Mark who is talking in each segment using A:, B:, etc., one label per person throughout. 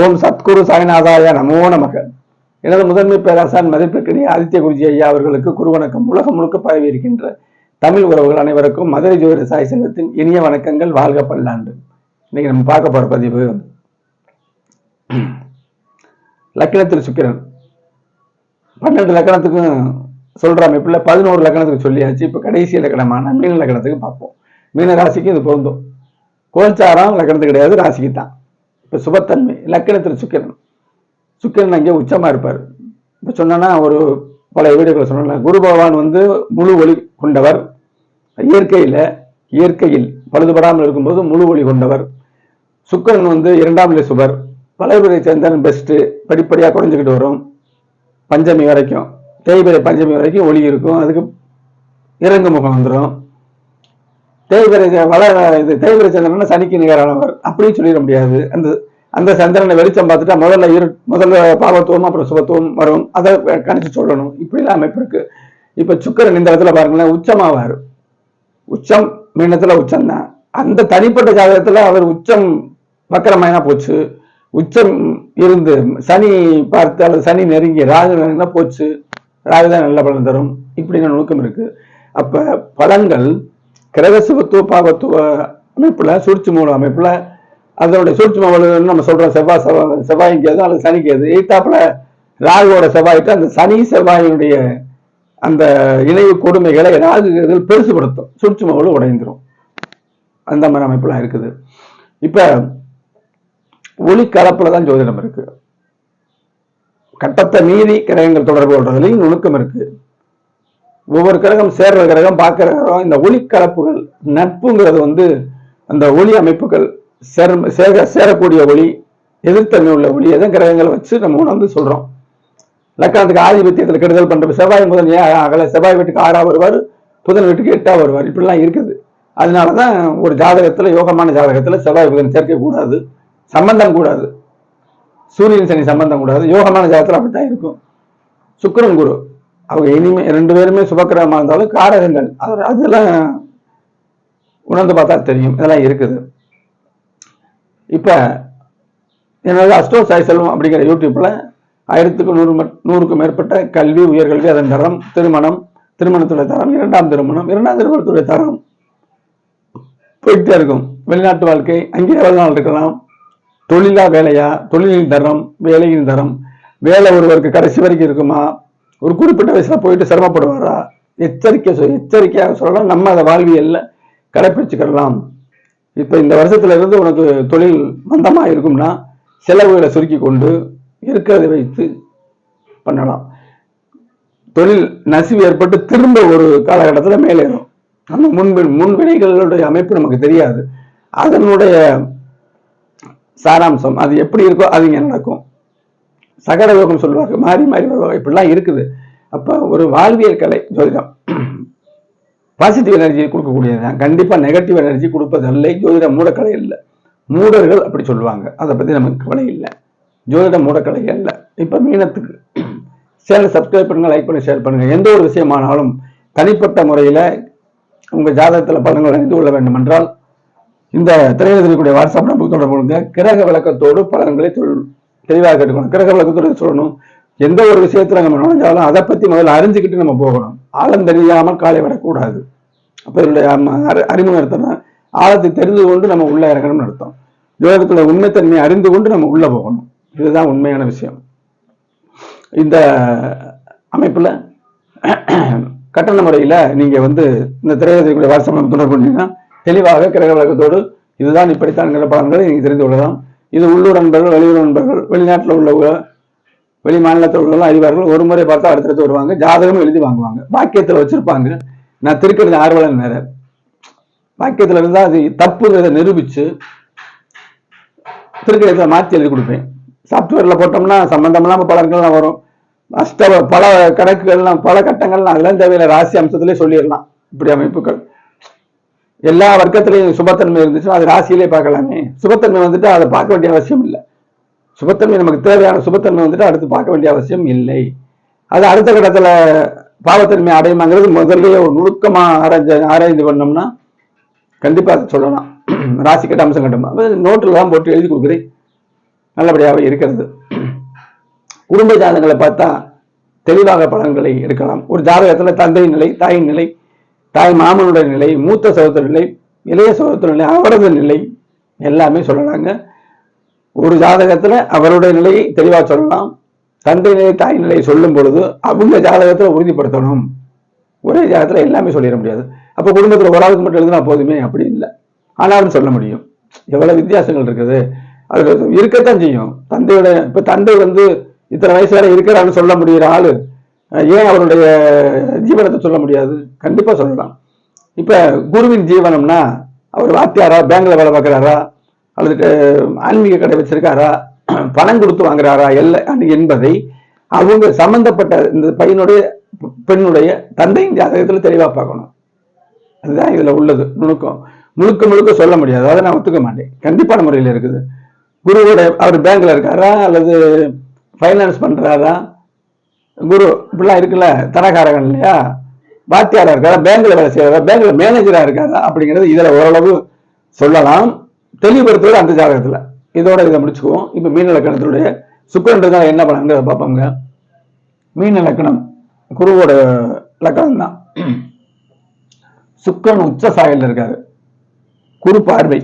A: ஓம் சத்குரு சாய்நாதாய நமோ நமக. எனது முதன்மை பேராசான் மதிப்பிற்கினிய ஆதித்ய குருஜி ஐயா அவர்களுக்கு குருவணக்கம் உலகம் முழுக்க பரவி இருக்கின்ற தமிழ் உறவுகள் அனைவருக்கும் மதுரை ஜோதி சாய் செல்வத்தின் இனிய வணக்கங்கள் வாழ்க பல்லாண்டு. இன்னைக்கு நம்ம பார்க்க போற பதிவு லக்கணத்தில் சுக்கிரன். பன்னெண்டு லக்கணத்துக்கும் சொல்ற அமைப்புல பதினோரு லக்கணத்துக்கு சொல்லியாச்சு. இப்ப கடைசி லக்கணமான மீன லக்கணத்துக்கு பார்ப்போம். மீன ராசிக்கு இது பொருந்தும். கோல்சாரம் லக்கணத்துக்கு கிடையாது ராசிக்கு தான். இப்ப சுபத்தன்மை லக்கணத்தில் சுக்கிரன். சுக்கிரன் அங்கே உச்சமா இருப்பார். இப்ப சொன்னா ஒரு பல வீடுகளை சொன்னா குரு பகவான் வந்து முழு ஒளி கொண்டவர். இயற்கையில இயற்கையில் பழுதுபடாமல் இருக்கும்போது முழு ஒளி கொண்டவர். சுக்கிரன் வந்து இரண்டாம் நிலை சுபர். பழையபுரை சேர்ந்தன் பெஸ்ட் படிப்படியாக குறைஞ்சுக்கிட்டு வரும். பஞ்சமி வரைக்கும் தேய்பிரை பஞ்சமி வரைக்கும் ஒளி இருக்கும். அதுக்கு இறங்கு முகம் வந்துடும் தேய்பிரை வள இது தேய்பிரை சந்திரன் சனிக்கு நிகரானவர். அப்படின்னு சொல்லிட முடியாது. அந்த அந்த சந்திரனை வெளிச்சம் பார்த்துட்டா முதல்ல இரு முதல்ல பாவத்துவம் அப்புறம் சுபத்துவம் வரும். அதை கணிச்சு சொல்லணும். இப்படிலாம் அமைப்பு இருக்கு. இப்ப சுக்கரன் இந்த இடத்துல பாருங்களேன் உச்சமாவார். உச்சம் மீனத்துல உச்சம் தான் அந்த தனிப்பட்ட ஜாதகத்துல அவர் உச்சம் வக்கரமாயினா போச்சு. உச்சம் இருந்து சனி பார்த்து அல்லது சனி நெருங்கி ராகு நெருங்கினா போச்சு. ராகு தான் நல்ல பலன் தரும். இப்படின்னு நுணுக்கம் இருக்கு. அப்ப பலன்கள் கிரக சுபத்துவ பாவத்துவ அமைப்புல சுருச்சி மூல அமைப்புல அதனுடைய சூட்சம வலுன்னு நம்ம சொல்றோம். செவ்வாய் செவ்வாய் செவ்வாய்க்கு அல்லது சனிக்கு எது எய்த்தாப்புல ராகுவோட செவ்வாய்க்கு அந்த சனி செவ்வாயினுடைய அந்த இணைவு கொடுமைகளை ராகு இதில் பெருசுபடுத்தும். சூழ்ச்சி மூலம் உடைந்துடும் அந்த மாதிரி அமைப்புலாம் இருக்குது. இப்ப ஒளி கலப்புல தான் ஜோதிடம் இருக்கு. கட்டத்தை மீறி கிரகங்கள் தொடர்பு கொள்றதுலையும் நுணுக்கம் இருக்கு. ஒவ்வொரு கிரகம் சேர்ற கிரகம் பார்க்கிற கிரகம் இந்த ஒளி கலப்புகள் நட்புங்கிறது வந்து அந்த ஒளி அமைப்புகள் சேர சேர சேரக்கூடிய ஒளி எதிர்த்தன்மை உள்ள ஒளி எதன் கிரகங்களை வச்சு நம்ம உணர்ந்து சொல்றோம். லக்கணத்துக்கு ஆதிபத்தியத்தில் கெடுதல் பண்ற செவ்வாய் முதல் ஏன் அகல செவ்வாய் வீட்டுக்கு ஆறா வருவார் புதன் வீட்டுக்கு எட்டா வருவார். இப்படிலாம் இருக்குது. அதனாலதான் ஒரு ஜாதகத்துல யோகமான ஜாதகத்துல செவ்வாய் புதன் சேர்க்க கூடாது சம்பந்தம் கூடாது. சூரியன் சனி சம்பந்தம் கூடாது. யோகமான ஜாதகத்துல அப்படித்தான் இருக்கும். சுக்கரன் குரு. அவங்க இனிமே ரெண்டு பேருமே சுபக்கிரகமா இருந்தாலும் காரகங்கள். அது அதெல்லாம் உணர்ந்து பார்த்தா தெரியும். இதெல்லாம் இருக்குது. இப்போ எனது அஸ்டோ சாய் செல்வம் அப்படிங்கிற யூடியூப்பில் ஆயிரத்துக்கு நூறு மட்- நூறுக்கும் மேற்பட்ட கல்வி உயர்கல்வி அதன் தரம் திருமணம் திருமணத்துடைய தரம் இரண்டாம் திருமணம் இரண்டாம் திருமணத்துடைய தரம். போயிட்டே இருக்கும். வெளிநாட்டு வாழ்க்கை அங்கே எவ்வளவு நாள் இருக்கலாம்? தொழிலா வேலையா? தொழிலின் தரம் வேலையின் தரம். வேலை ஒருவருக்கு கடைசி வரைக்கும் இருக்குமா? ஒரு குறிப்பிட்ட வயசுல போயிட்டு சிரமப்படுவாரா? எச்சரிக்கை எச்சரிக்கையாக சொல்லலாம் நம்ம அதை வாழ்வியல்ல கடைப்பிடிச்சுக்கலாம் இப்போ இந்த வருஷத்துல இருந்து உனக்கு தொழில் மந்தமாக இருக்கும்னா செலவுகளை சுருக்கி கொண்டு இருக்கிறதை வைத்து பண்ணலாம். தொழில் நசிவு ஏற்பட்டு திரும்ப ஒரு காலகட்டத்தில் மேலேறும். நம்ம முன்பின் முன்வினைகளுடைய அமைப்பு நமக்கு தெரியாது. அதனுடைய சாராம்சம் அது எப்படி இருக்கோ அது இங்கே நடக்கும். சகட யோகம் சொல்லுவாங்க மாறி மாறி வருவாங்க இப்படிலாம் இருக்குது. அப்போ ஒரு வாழ்வியல் கலை ஜோதிடம். பாசிட்டிவ் எனர்ஜி கொடுக்கக்கூடியதுதான் கண்டிப்பா நெகட்டிவ் எனர்ஜி கொடுப்பதல்ல ஜோதிடம் மூடக்கலை இல்லை மூடர்கள் அப்படி சொல்லுவாங்க. அதை பத்தி நமக்கு கவலை இல்லை. ஜோதிட மூடக்கலை அல்ல. இப்ப மீனத்துக்கு சேனல் சப்ஸ்கிரைப் பண்ணுங்க லைக் பண்ணி ஷேர் பண்ணுங்க. எந்த ஒரு விஷயமானாலும் தனிப்பட்ட முறையில உங்க ஜாதகத்துல பலன்கள் அறிந்து கொள்ள வேண்டும் என்றால் இந்த திரையக்கூடிய வாட்ஸ்அப் நம்பருக்கு தொடர்பு கிரக விளக்கத்தோடு பலன்களை சொல் தெளிவாக கேட்டுக்கணும் கிரக விளக்கத்தோடு சொல்லணும்? எந்த ஒரு விஷயத்துல நம்ம நுழைஞ்சாலும் அதை பத்தி முதல்ல அறிஞ்சுக்கிட்டு நம்ம போகணும். ஆழம் தெரியாமல் காலை விடக்கூடாது. அப்ப இதனுடைய அறிமுகம் எடுத்தோம்னா ஆழத்தை தெரிந்து கொண்டு நம்ம உள்ள இறங்கணும்னு அர்த்தம். ஜோதிடத்துல உண்மைத்தன்மையை அறிந்து கொண்டு நம்ம உள்ள போகணும். இதுதான் உண்மையான விஷயம். இந்த அமைப்புல கட்டண முறையில நீங்க வந்து இந்த திரையுடைய வாட்ஸ்அப் தொடர்பு பண்ணீங்கன்னா தெளிவாக கிரக விளக்கத்தோடு இதுதான் இப்படித்தான் பலன்களை நீங்க தெரிந்து கொள்ளலாம். இது உள்ளூர் நண்பர்கள் வெளியூர் நண்பர்கள் வெளிநாட்டில் உள்ள வெளி மாநிலத்தில் அறிவார்கள் ஒரு முறை பார்த்தா அடுத்தடுத்து வருவாங்க. ஜாதகமும் எழுதி வாங்குவாங்க. பாக்கியத்தில் வச்சிருப்பாங்க. நான் திருக்கிறது ஆர்வலன் வேற. பாக்கியத்தில் இருந்தால் அது தப்புங்கிறத நிரூபித்து திருக்கணிதத்தை மாற்றி எழுதி கொடுப்பேன். சாஃப்ட்வேரில் போட்டோம்னா சம்மந்தம் இல்லாமல் பலன்கள்லாம் வரும். அஷ்ட பல கணக்குகள்லாம் பல கட்டங்கள்லாம் அதெல்லாம் தேவையில்லை. ராசி அம்சத்திலே சொல்லிடலாம். இப்படி அமைப்புகள். எல்லா வர்க்கத்திலையும் சுபத்தன்மை இருந்துச்சுன்னா அது ராசியிலே பார்க்கலாமே. சுபத்தன்மை வந்துட்டு அதை பார்க்க வேண்டிய அவசியம் இல்லை. சுபத்தன்மை நமக்கு தேவையான சுபத்தன்மை வந்துட்டு அடுத்து பார்க்க வேண்டிய அவசியம் இல்லை. அது அடுத்த கட்டத்தில் பாவத்தன்மை அடையுமாங்கிறது முதல்லயே ஒரு நுணுக்கமாக ஆராய்ஞ்ச ஆராய்ந்து பண்ணோம்னா கண்டிப்பாக சொல்லலாம். ராசி கட்ட அம்சம் கட்டம் நோட்டில் தான் போட்டு எழுதி கொடுக்குறேன். நல்லபடியாக இருக்கிறது குடும்ப ஜாதகங்களை பார்த்தா தெளிவாக பலன்களை எடுக்கலாம். ஒரு ஜாதகத்தில் தந்தை நிலை தாயின் நிலை தாய் மாமனுடைய நிலை மூத்த சகோதர நிலை இளைய சகோதர நிலை அவரது நிலை எல்லாமே சொல்லலாங்க. ஒரு ஜாதகத்துல அவருடைய நிலையை தெளிவா சொல்லலாம். தந்தை நிலை தாய் நிலையை சொல்லும் பொழுது அவங்க ஜாதகத்துல உறுதிப்படுத்தணும். ஒரே ஜாதகத்துல எல்லாமே சொல்லிட முடியாது. அப்ப குடும்பத்துல ஒரு ஆளுக்கு மட்டும் எழுதுனா போதுமே? அப்படி இல்லை. ஆனாலும் சொல்ல முடியும். எவ்வளவு வித்தியாசங்கள் இருக்குது. அது இருக்கத்தான் செய்யும். தந்தையோட இப்ப தந்தை வந்து இத்தனை வயசு வரை இருக்கிறான்னு சொல்ல முடியிற ஆளு ஏன் அவருடைய ஜீவனத்தை சொல்ல முடியாது? கண்டிப்பா சொல்லலாம். இப்ப குருவின் ஜீவனம்னா அவர் வாத்தியாரா பேங்க்ல வேலை பார்க்குறாரா? அல்லது ஆன்மீக கடை வச்சிருக்காரா? பணம் கொடுத்து வாங்குறாரா? எல்ல என்பதை அவங்க சம்பந்தப்பட்ட இந்த பையனுடைய பெண்ணுடைய தந்தையின் ஜாதகத்தில் தெளிவாக பார்க்கணும். அதுதான் இதில் உள்ளது நுணுக்கம். முழுக்க முழுக்க சொல்ல முடியாது. அதை நான் ஒத்துக்க மாட்டேன். கண்டிப்பான முறையில் இருக்குது. குருவோட அவர் பேங்க்ல இருக்காரா? அல்லது ஃபைனான்ஸ் பண்றாரா? குரு இப்படிலாம் இருக்குல்ல தனக்காரகன் இல்லையா? வாத்தியாரா இருக்காரா? பேங்க்ல வேலை செய்யறாரா? பேங்க்ல மேனேஜரா இருக்காரா? அப்படிங்கிறது இதுல ஓரளவு சொல்லலாம். தெளிவுபடுத்துவது அந்த ஜாதகத்துல. இதோட இதை முடிச்சுக்குவோம். இப்ப மீன் லக்கணத்தினுடைய சுக்கரன்றதால என்ன பண்ணாங்க பார்ப்போங்க? மீன் லக்கணம் குருவோட லக்கணம் தான். சுக்கரன் உச்ச சாயல்ல இருக்காரு. குரு பார்வை.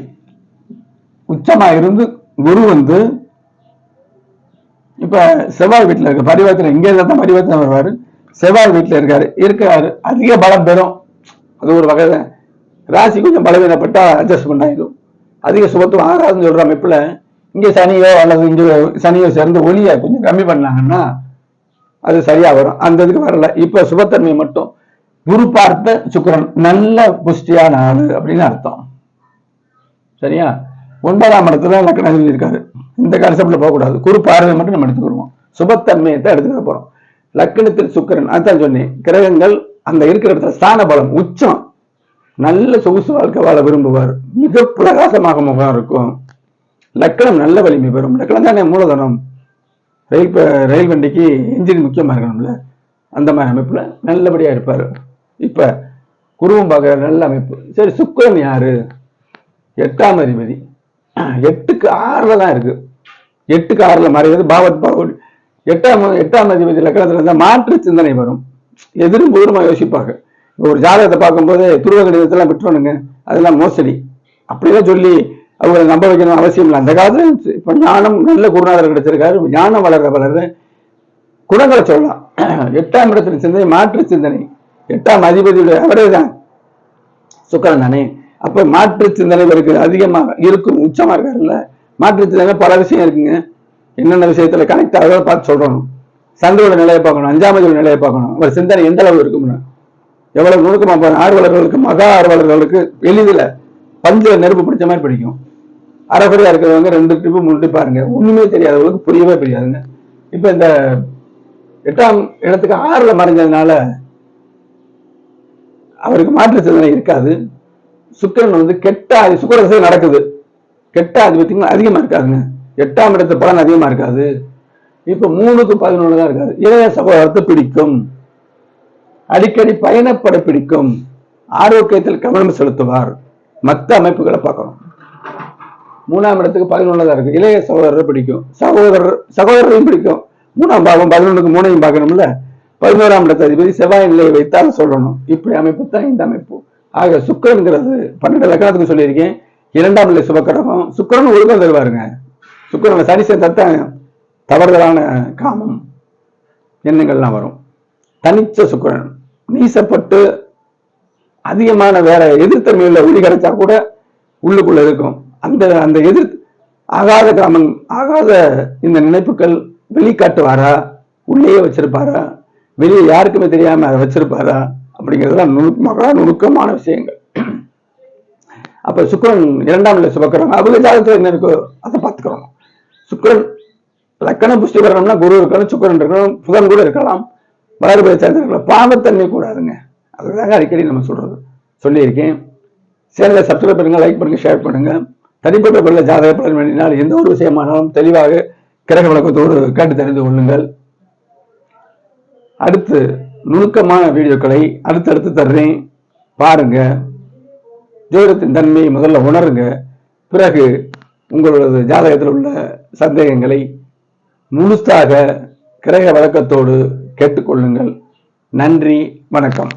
A: உச்சமா இருந்து குரு வந்து இப்ப செவ்வாய் வீட்டில் இருக்க பரிவர்த்தனை இங்கே தான் பரிவர்த்தனை வருவாரு. செவ்வாய் வீட்டில் இருக்காரு. இருக்காரு. அதிக பலம் பெறும். அது ஒரு வகை தான். ராசி கொஞ்சம் பலவீனப்பட்டா அட்ஜஸ்ட்மெண்ட் ஆயிடும் அதிக சுபத்துவம் ஆகாதுன்னு சொல்ற அமைப்புல இங்க சனியோ அல்லது இங்க சனியோ சேர்ந்து ஒளியை கொஞ்சம் கம்மி பண்ணாங்கன்னா அது சரியா வரும். அந்த இதுக்கு வரல. இப்ப சுபத்தன்மை மட்டும். குரு பார்த்த சுக்கிரன் நல்ல புஷ்டியான ஆளு அப்படின்னு அர்த்தம். சரியா? ஒன்பதாம் இடத்துல லக்கணம் இருக்காரு இந்த கான்செப்ட்ல போகக்கூடாது. குரு பார்வை மட்டும் நம்ம எடுத்துக்கிடுவோம் சுபத்தன்மையை தான் எடுத்துக்க போறோம். லக்கணத்தில் சுக்கிரன் அதான் சொன்னேன். கிரகங்கள் அந்த இருக்கிற இடத்துல ஸ்தான பலம் உச்சம். நல்ல சொகுசு வாழ்க்கை வாழ விரும்புவார். மிக பிரகாசமாக முகம் இருக்கும். லக்கணம் நல்ல வலிமை பெறும். லக்கணம் தானே மூலதனம். ரயில் ரயில் வண்டிக்கு இன்ஜின் முக்கியமாக இருக்கணும்ல. அந்த மாதிரி அமைப்பில் நல்லபடியாக இருப்பார். இப்போ குருவம் பார்க்குற நல்ல அமைப்பு. சரி சுக்கிரன் யாரு? எட்டாம் அதிபதி. எட்டுக்கு ஆறில் தான் இருக்கு. எட்டுக்கு ஆறில் மறைவது பாவத் பாவல். எட்டாம் எட்டாம் அதிபதி லக்கணத்தில் இருந்தால் மாற்று சிந்தனை வரும். எதிரும் பூர்வமா யோசிப்பாங்க. ஒரு ஜாதகத்தை பார்க்கும்போது துருவ கணிதத்தெல்லாம் விட்டுறணுங்க. அதெல்லாம் மோசடி. அப்படிலாம் சொல்லி அவங்களை நம்ப வைக்கணும் அவசியம் இல்லை. அந்த காலத்தில் இப்போ ஞானம் நல்ல குருநாதர் கிடைச்சிருக்காரு. ஞானம் வளர வளர குணங்களை சொல்லலாம். எட்டாம் இடத்துல சிந்தனை மாற்று சிந்தனை. எட்டாம் அதிபதியுடைய அவரே தான். சுக்கரன் தானே. அப்போ மாற்று சிந்தனை இவருக்கு அதிகமாக இருக்கும். உச்சமாக இருக்காருல்ல. மாற்று சிந்தனை பல விஷயம் இருக்குங்க. என்னென்ன விஷயத்துல கனெக்ட் ஆகிறத பார்த்து சொல்லணும். சந்தையோட நிலையை பார்க்கணும். அஞ்சாமதியோட நிலையை பார்க்கணும். அவர் சிந்தனை எந்த அளவு இருக்கும்னு. எவ்வளவு நுணுக்கமா பாருங்க ஆர்வலர்களுக்கு மகா ஆர்வலர்களுக்கு எளிதில் பஞ்ச நெருப்பு பிடிச்ச மாதிரி பிடிக்கும். அரைக்குறையா இருக்கிறவங்க ரெண்டு ட்ரிப்பு மூணு ட்ரிப் பாருங்க ஒண்ணுமே தெரியாதவங்களுக்கு புரியவே புரியாதுங்க. இப்ப இந்த எட்டாம் இடத்துக்கு ஆறுல மறைஞ்சதுனால அவருக்கு மாற்று சிந்தனை இருக்காது. சுக்கிரன் வந்து கெட்ட ஆதி- சுக்கரசை நடக்குது. கெட்ட ஆதிபத்தியம் அதிகமா இருக்காதுங்க. எட்டாம் இடத்து பலன் அதிகமா இருக்காது. இப்ப மூணுக்கு பதினொன்று தான் இருக்காது இளைய சகோதரத்தை பிடிக்கும். அடிக்கடி பயணப்பட பிடிக்கும். ஆரோக்கியத்தில் கவனம் செலுத்துவார். மற்ற அமைப்புகளை பார்க்கணும். மூணாம் இடத்துக்கு பதினொன்று தான் இருக்கு. இளைய சகோதரர் பிடிக்கும். சகோதரர் சகோதரரையும் பிடிக்கும். மூணாம் பாவம் பதினொன்றுக்கு மூணையும் பார்க்கணும்ல? பதினோராம் இடத்து அதிபதி செவ்வாய் நிலையை வைத்தால் சொல்லணும். இப்படி அமைப்பு தான் இந்த அமைப்பு. ஆக சுக்கரன்கிறது பன்னெண்டு லக்கணத்துக்கு சொல்லியிருக்கேன். இரண்டாம் நிலை சுபக்கரகம். சுக்கரன் ஒழுங்கம் தருவாருங்க. சுக்கிரன் சரி சேர்த்தான் தவறுதலான காமம் எண்ணங்கள்லாம் வரும். தனிச்ச சுக்கிரன். நீசப்பட்டு அதிகமான வேற எதிர்த்தன்மையுள்ள ஒளி கிடைச்சா கூட உள்ளுக்குள்ள இருக்கும். அந்த அந்த எதிர் ஆகாத கிராமம் ஆகாத இந்த நினைப்புகள் வெளிக்காட்டுவாரா? உள்ளேயே வச்சிருப்பாரா? வெளியே யாருக்குமே தெரியாம அதை வச்சிருப்பாரா? அப்படிங்கிறதுலாம் நுணுக்கமாக நுணுக்கமான விஷயங்கள். அப்ப சுக்கரன் இரண்டாம் நிலை சுபக்கரம் அவங்க ஜாதகத்துல என்ன இருக்கோ அதை பார்த்துக்கிறோம். சுக்கரன் லக்கண புஷ்டி வரணும்னா குரு இருக்கணும் சுக்கரன் இருக்கணும் புதன் கூட இருக்கலாம். வளர்பை சேர்ந்து பாவத்தன்மை கூடாதுங்க. அதுதாங்க அடிக்கடி நம்ம சொல்றது. சொல்லியிருக்கேன். சேனலை சப்ஸ்கிரைப் பண்ணுங்கள் லைக் பண்ணுங்க ஷேர் பண்ணுங்க. தனிப்பட்ட கொள்ள ஜாதக பலன் வேண்டினால் எந்த ஒரு விஷயமானாலும் தெளிவாக கிரக விளக்கத்தோடு கேட்டு தெரிந்து கொள்ளுங்கள். அடுத்து நுணுக்கமான வீடியோக்களை அடுத்தடுத்து தர்றேன். பாருங்க. ஜோதிடத்தின் தன்மையை முதல்ல உணருங்க. பிறகு உங்களது ஜாதகத்தில் உள்ள சந்தேகங்களை முழுசாக கிரக வழக்கத்தோடு கேட்டுக்கொள்ளுங்கள். நன்றி வணக்கம்.